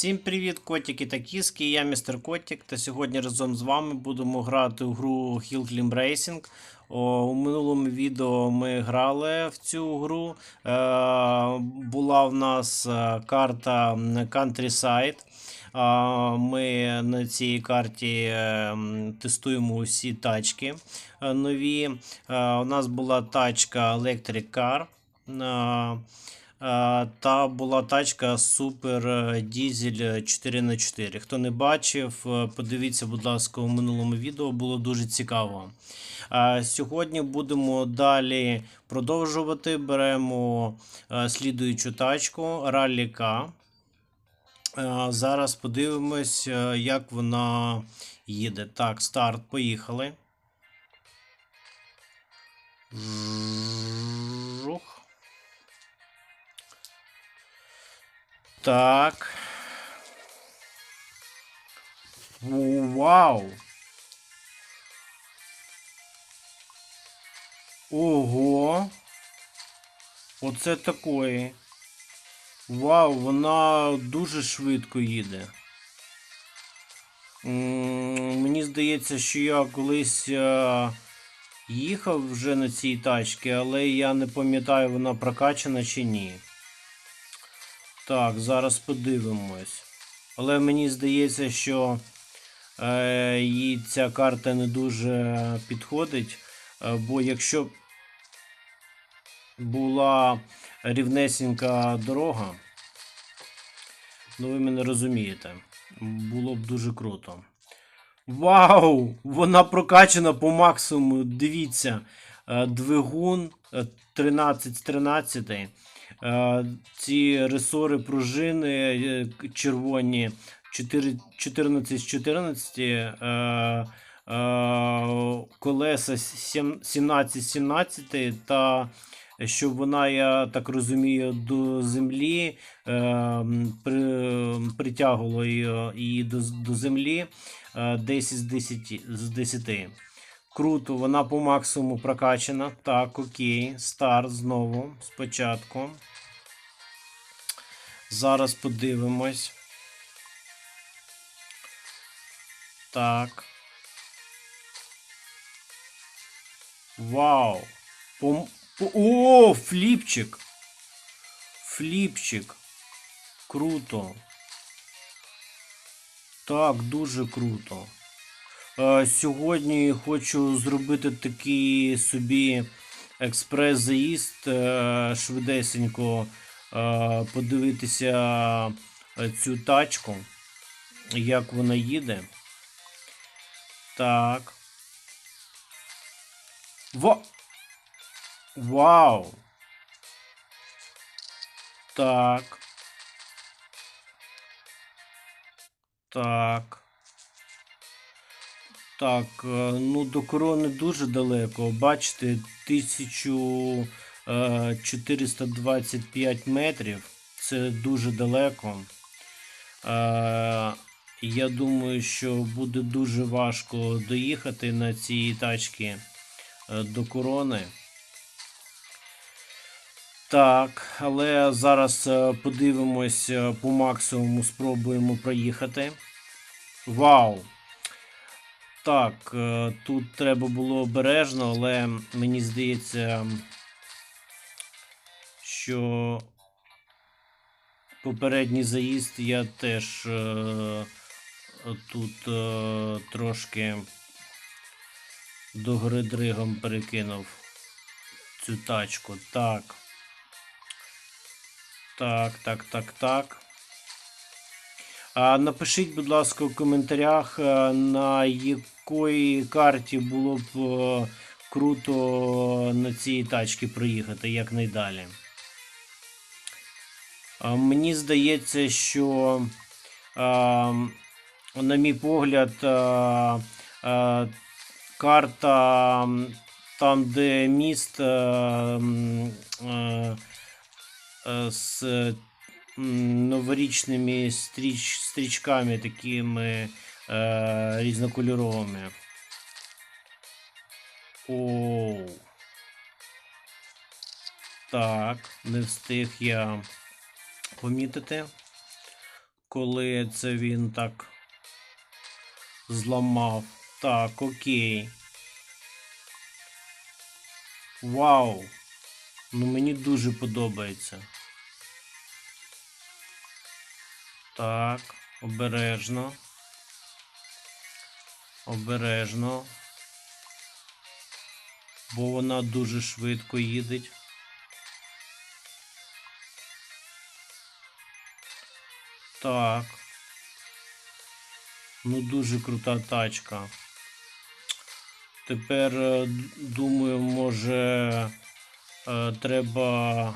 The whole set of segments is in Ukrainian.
Всім привіт, котики та кіски. Я містер Котик. Та сьогодні разом з вами будемо грати у гру Hill Climb Racing. О, у минулому відео ми грали в цю гру. Е, була в нас е, карта Countryside. Ми на цій карті е, тестуємо усі тачки е, нові. Е, У нас була тачка Electric Car. Е, Е, Та була тачка Super е, Diesel 4х4. Хто не бачив, е, подивіться, будь ласка, у минулому відео було дуже цікаво. Е, Сьогодні будемо далі продовжувати. Беремо е, слідуючу тачку. Е, Зараз подивимось, е, як вона їде. Так, старт, поїхали. Так. Вау. Ого. Оце такої. Вау, вона дуже швидко їде. Мені здається, що я колись е, їхав вже на цій тачці, але я не пам'ятаю, вона прокачана чи ні. Так, зараз подивимось. Але мені здається, що е, їй ця карта не дуже підходить. Е, бо якщо була рівнесенька дорога, ну ви мене розумієте, було б дуже круто. Вау! Вона прокачана по максимуму. Дивіться, е, двигун е, 13 з 13. Е, Ці ресори пружини е, червоні 4 14 з 14. е, Колеса сім- 17 з 17 та щоб вона, я так розумію, до землі е, при, притягувала її, до, землі е, 10 з 10, з 10. Круто, вона по максимуму прокачана. Так, окей. Старт знову спочатку. Зараз подивимось. Так. Вау. По, по, о, фліпчик. Фліпчик. Круто. Так, дуже круто. Е, Сьогодні хочу зробити такий собі експрес-заїзд е, швидесенько е, подивитися цю тачку, як вона їде. Так. Ва... Вау! Так. Так. Так, е, ну до корони дуже далеко. Бачите, 1425 метрів. Це дуже далеко. Е, Я думаю, що буде дуже важко доїхати на цій тачці е, до корони. Так, але зараз е, подивимось е, по максимуму, спробуємо проїхати. Вау! Так, е, тут треба було обережно, але мені здається, що попередній заїзд я теж е, тут е, трошки до гори дригом перекинув цю тачку. Так. Так, так, так, так. Напишіть, будь ласка, у коментарях, е, на якої карті було б е, круто на цій тачці проїхати якнайдалі. Мені здається, що, на мій погляд, карта там, де міст. е, з новорічними стріч, стрічками такими е, різнокольоровими. Оу. Так, не встиг я помітити. коли це він так зламав. Так, окей. Вау! Ну мені дуже подобається. Так, обережно. Обережно. Бо вона дуже швидко їде. Так. Ну, дуже крута тачка. Тепер е, думаю, може е, треба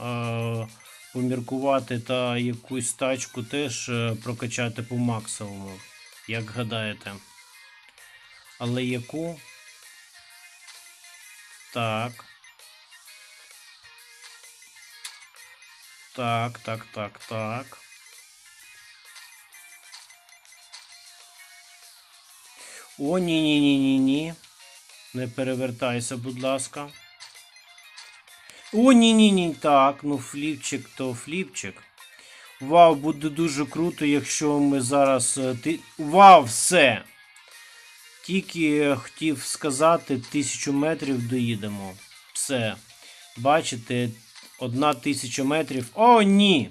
е, поміркувати та якусь тачку теж е, прокачати по максимуму. Як гадаєте? Але яку? Так. Так, так, так, так. О, ні, ні, ні, ні, ні. Не перевертайся, будь ласка. О, ні, ні, ні. Так, ну фліпчик то фліпчик. Вау, буде дуже круто, якщо ми зараз. е, Ти... Вау, все! Тільки хотів сказати, тисячу метрів доїдемо. Все. Бачите, одна тисяча метрів. О, ні!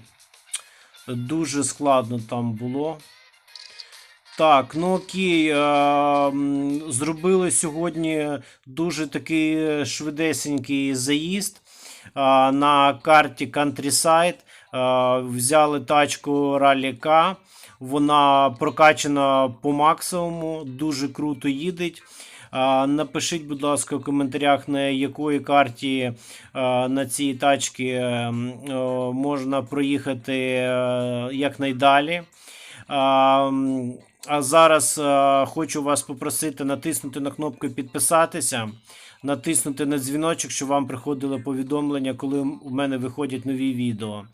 Дуже складно там було. Так, ну окей. е, Зробили сьогодні дуже такий швидесенький заїзд на карті Countryside. Взяли тачку K. Вона прокачана по максимуму, дуже круто їдеть. Напишіть, будь ласка, в коментарях, на якої карті на цій тачці е, м, е, можна проїхати е, якнайдалі. А, зараз е, хочу вас попросити натиснути на кнопку підписатися, натиснути на дзвіночок, щоб вам приходило повідомлення, коли у мене виходять нові відео.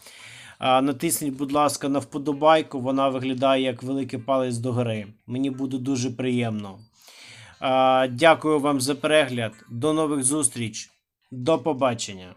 Натисніть, будь ласка, на вподобайку, вона виглядає як великий палець догори. Мені буде дуже приємно. Дякую вам за перегляд. До нових зустріч. До побачення.